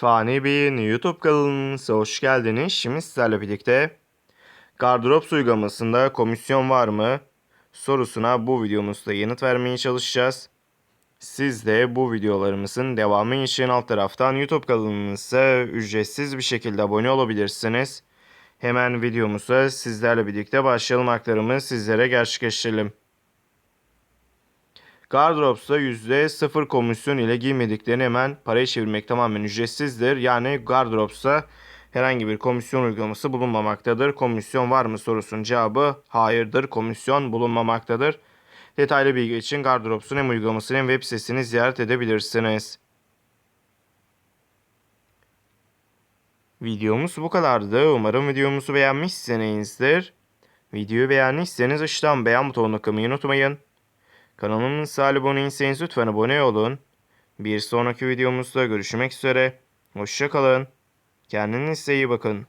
Fani Bey'in YouTube kanalınıza hoş geldiniz. Şimdi sizlerle birlikte Gardırop uygulamasında komisyon var mı? sorusuna bu videomuzda yanıt vermeye çalışacağız. Siz de bu videolarımızın devamı için alt taraftan YouTube kanalımıza ücretsiz bir şekilde abone olabilirsiniz. Hemen videomuza sizlerle birlikte başlayalım aktarımı sizlere gerçekleştirelim. Gardırops'ta %0 komisyon ile giymediklerini hemen paraya çevirmek tamamen ücretsizdir. Yani Gardırops'ta herhangi bir komisyon uygulaması bulunmamaktadır. Komisyon var mı sorusunun cevabı hayırdır. Komisyon bulunmamaktadır. Detaylı bilgi için Gardırops'un hem uygulamasının hem web sitesini ziyaret edebilirsiniz. Videomuz bu kadardı. Umarım videomuzu beğenmişsinizdir. Videoyu beğendiyseniz aşağıdan beğen butonuna tıklamayı unutmayın. Kanalımıza abone değilseniz lütfen abone olun. Bir sonraki videomuzda görüşmek üzere. Hoşçakalın. Kendinize iyi bakın.